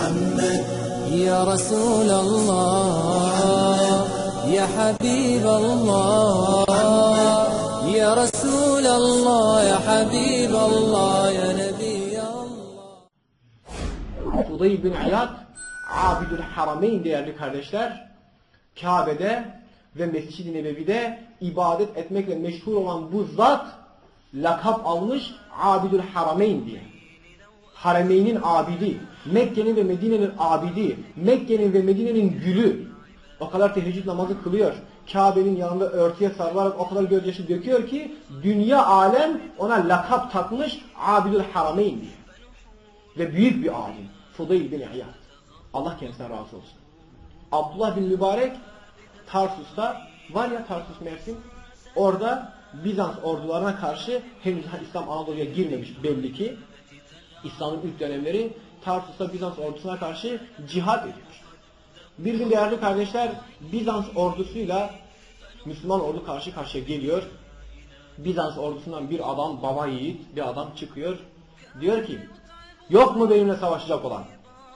محمد يا رسول الله يا حبيب الله يا رسول الله يا حبيب الله يا نبي الله Fudayl bin İyad Abidül Harameyn değerli kardeşler Kabe'de ve Mescid-i Nebevi'de ibadet etmekle meşhur olan bu zat lakap almış Abidül Harameyn diye. Harameynin abidi, Mekke'nin ve Medine'nin abidi, Mekke'nin ve Medine'nin gülü. O kadar teheccüd namazı kılıyor. Kabe'nin yanında örtüye sarılarak o kadar gözyaşı döküyor ki dünya alem ona lakap takmış Abidül Harameyn diye. Ve büyük bir alim. Fudayl bin İyad. Allah kendisinden razı olsun. Abdullah bin Mübarek Tarsus'ta var ya Tarsus Mersin orada Bizans ordularına karşı henüz İslam Anadolu'ya girmemiş belli ki İslam'ın ilk dönemleri Tarsus'ta Bizans ordusuna karşı cihad ediyor. Bir gün değerli kardeşler Bizans ordusuyla Müslüman ordu karşı karşıya geliyor. Bizans ordusundan bir adam baba yiğit bir adam çıkıyor. Diyor ki yok mu benimle savaşacak olan?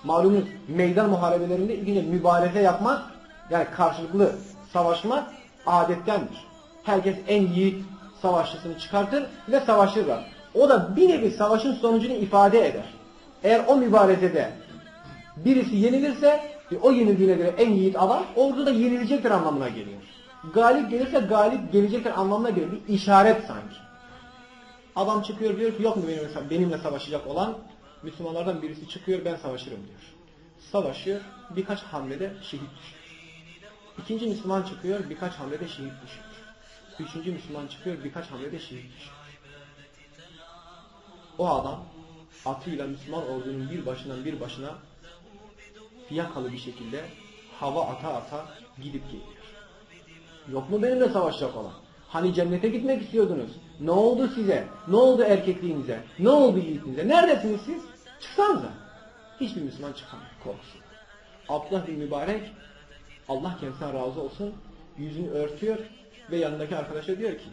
Malumunuz meydan muharebelerinde ilgili mübareze yapmak yani karşılıklı savaşmak adettendir. Herkes en yiğit savaşçısını çıkartır ve savaşırlar. O da bir nevi savaşın sonucunu ifade eder. Eğer o mübarezede birisi yenilirse o yenildiğine göre en yiğit adam orada da yenilecektir anlamına geliyor. Galip gelirse galip gelecektir anlamına geliyor. Bir işaret sanki. Adam çıkıyor diyor ki yok mu benimle, benimle savaşacak olan Müslümanlardan birisi çıkıyor ben savaşırım diyor. Savaşıyor birkaç hamlede şehit düşüyor. İkinci Müslüman çıkıyor birkaç hamlede şehit düşüyor. Üçüncü Müslüman çıkıyor birkaç hamlede şehit düşüyor. O adam atıyla Müslüman ordunun bir başından bir başına fiyakalı bir şekilde hava ata ata gidip geliyor. Yok mu benimle savaşacak olan? Hani cennete gitmek istiyordunuz? Ne oldu size? Ne oldu erkekliğinize? Ne oldu yiğitinize? Neredesiniz siz? Çıksanıza. Hiçbir Müslüman çıkamıyor korkusu. Abdullah bin Mübarek Allah kendisinden razı olsun yüzünü örtüyor ve yanındaki arkadaşa diyor ki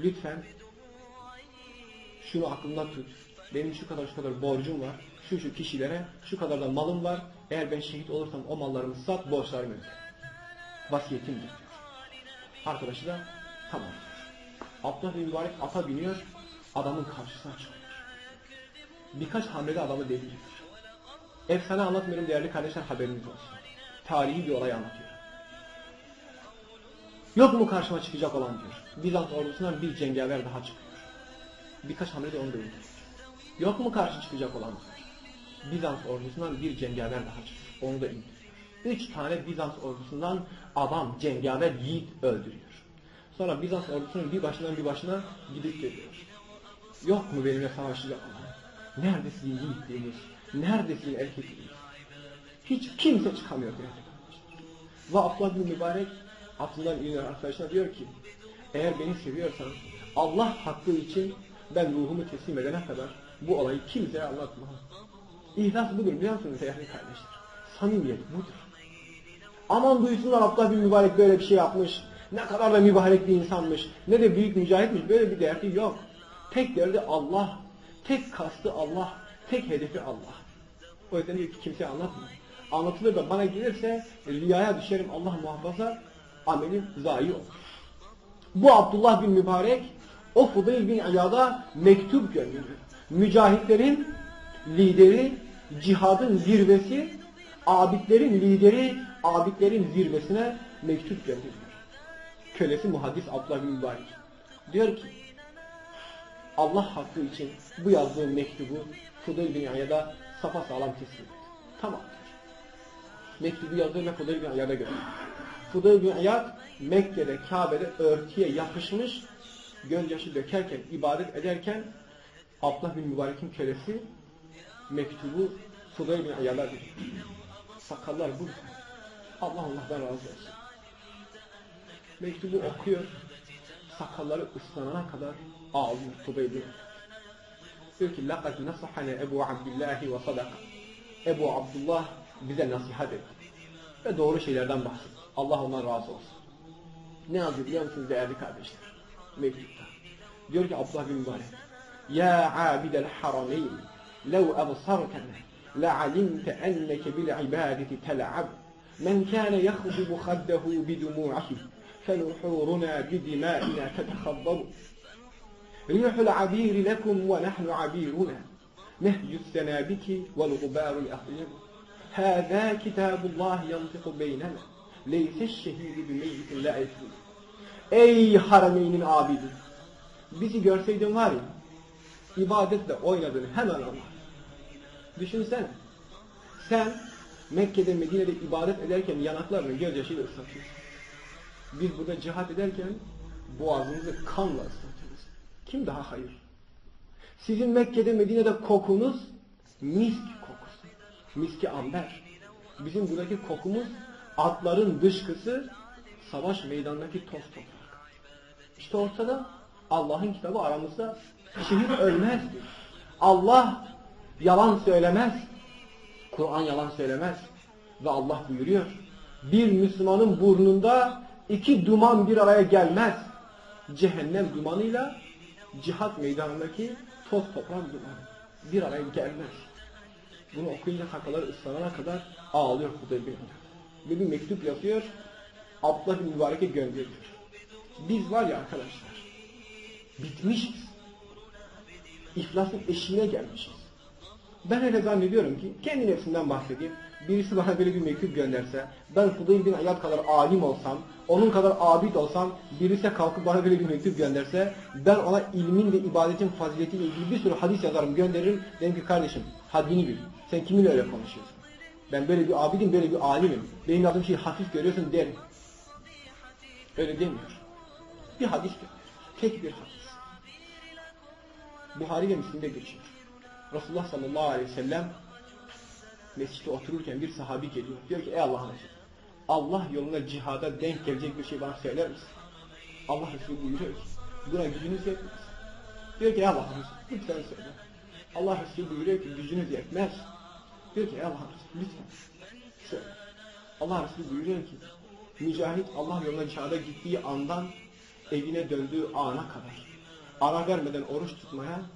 lütfen şunu aklında tut. Benim şu kadar şu kadar borcum var. Şu şu kişilere şu kadar da malım var. Eğer ben şehit olursam o mallarımı sat borçlarımı öde. Vasiyetimdir. Arkadaşı da tamam diyor. Abdullah bin Mübarek ata biniyor. Adamın karşısına çıkıyor. Birkaç hamlede adamı deviriyor. Efsane anlatmıyorum değerli kardeşler haberiniz olsun. Tarihi bir olay anlatıyor. Yok mu karşıma çıkacak olan diyor. Bizans ordusundan bir cengaver daha çıkıyor. Birkaç hamlede onu öldürüyor. Yok mu karşı çıkacak olan diyor. Bizans ordusundan bir cengaver daha çıkıyor. Onu da indiriyor. Üç tane Bizans ordusundan adam, cengaver, yiğit öldürüyor. Sonra Bizans ordusunun bir başından bir başına gidip geliyor. Yok mu benimle savaşacak olan? Neredesin yiğitliğiniz? Neredesin erkekliğiniz? Hiç kimse çıkamıyor yani. Ve Abdullah bin Mübarek aklından iniyor arkadaşına diyor ki eğer beni seviyorsan Allah hakkı için ben ruhumu teslim edene kadar bu olayı kimseye anlatma. İhlas budur biliyor musunuz değerli kardeşler? Samimiyet budur. Aman duysunlar Abdullah bin Mübarek böyle bir şey yapmış. Ne kadar da mübarek bir insanmış. Ne de büyük mücahitmiş. Böyle bir derdi yok. Tek derdi Allah. Tek kastı Allah. Tek hedefi Allah. O yüzden diyor ki kimseye anlatma. Anlatılır da bana gelirse riyaya düşerim Allah muhafaza amelim zayi olur. Bu Abdullah bin Mübarek o Fudayl bin İyad'a mektup gönderiyor. Mücahitlerin lideri, cihadın zirvesi, abidlerin lideri, abidlerin zirvesine mektup gönderiyor. Kölesi muhaddis Abdullah bin Mübarek. Diyor ki Allah hakkı için bu yazdığım mektubu Fudayl bin İyad'a safa sağlam teslim et. Tamam. Mektubu yazıyor ve Fudayl bin İyad'a gönderiyor. Fudayl bin İyad Mekke'de Kabe'de örtüye yapışmış gözyaşı dökerken, ibadet ederken Abdullah bin Mübarek'in kölesi mektubu Fudayl bin İyad'a veriyor. Sakallar burada. Allah Allah'tan razı olsun. Mektubu okuyor. Sakalları ıslanana kadar ağlıyor Fudayl bin Diyor ki لَقَدْ نَصَحَنَا Ebu Abdillah ve sadaka. Ebu Abdullah bize nasihat etti. Ve doğru şeylerden bahsetti. Allah ondan razı olsun. Ne yazıyor biliyor musunuz değerli kardeşler? Mektupta. Diyor ki Abdullah bin Mübarek. Ya abidel harameyn lev ebsartene لَعَلِمْتَ أَنَّكَ بِالْعِبَادَةِ تَلَعَبُ. مَنْ كَانَ يَخْضِبُ خَدَّهُ بِدُمُوعِهِ فَنُحُورُنَا بِدِمَائِنَا تَتَخَضَّبُ. رِيحُ الْعَبِيرِ لَكُمْ وَنَحْنُ عَبِيرُنَا. نهج السنابك والغبار الأطيب هذا كتاب الله ينطق بيننا. ليس الشهيد بميت لا يفوت Ey harameynin abidi! Bizi görseydin var ya, ibadetle oynadığını hemen anlar. Düşünsene, sen Mekke'de Medine'de ibadet ederken yanaklarını gözyaşıyla ıslatıyorsun. Biz burada cihat ederken boğazımızı kanla ıslatıyoruz. Kim daha hayır? Sizin Mekke'de Medine'de kokunuz misk kokusu. Miski amber. Bizim buradaki kokumuz atların dışkısı savaş meydanındaki toz toprak. İşte ortada Allah'ın kitabı aramızda şehit ölmez. Allah yalan söylemez. Kur'an yalan söylemez. Ve Allah buyuruyor. Bir Müslümanın burnunda iki duman bir araya gelmez. Cehennem dumanıyla cihat meydanındaki toz toprak dumanı. Bir araya gelmez. Bunu okuyunca sakaları ıslanana kadar ağlıyor Hudeybiye bin Ve bir mektup yazıyor. Abdullah bin Mübarek'e gönderiyor. Biz var ya arkadaşlar bitmişiz. İflasın eşiğine gelmişiz. Ben öyle zannediyorum ki kendi nefsimden bahsedeyim. Birisi bana böyle bir mektup gönderse, ben Fudayl bin Ayad kadar alim olsam, onun kadar abid olsam, birisi kalkıp bana böyle bir mektup gönderse, ben ona ilmin ve ibadetin faziletiyle ilgili bir sürü hadis yazarım, gönderirim. Dedim ki kardeşim, haddini bil. Sen kiminle öyle konuşuyorsun? Ben böyle bir abidim, böyle bir alimim. Benim adım şey hafif görüyorsun derim. Öyle demiyor. Bir hadis gönder. Tek bir hadis. Buhari ve Müslim'de geçiyor. Resulullah sallallahu aleyhi ve sellem mescitte otururken bir sahabi geliyor. Diyor ki ey Allah'ın Resulü Allah yolunda cihada denk gelecek bir şey bana söyler misin? Allah Resulü buyuruyor ki buna gücünüz yetmez. Diyor ki ey Allah'ın Resulü lütfen söyle. Allah Resulü buyuruyor ki gücünüz yetmez. Diyor ki ey Allah'ın Resulü lütfen söyle. Allah Resulü buyuruyor ki mücahit Allah yoluna cihada gittiği andan evine döndüğü ana kadar ara vermeden oruç tutmaya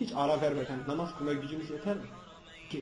hiç ara vermeden namaz kılmaya gücünüz yeter mi?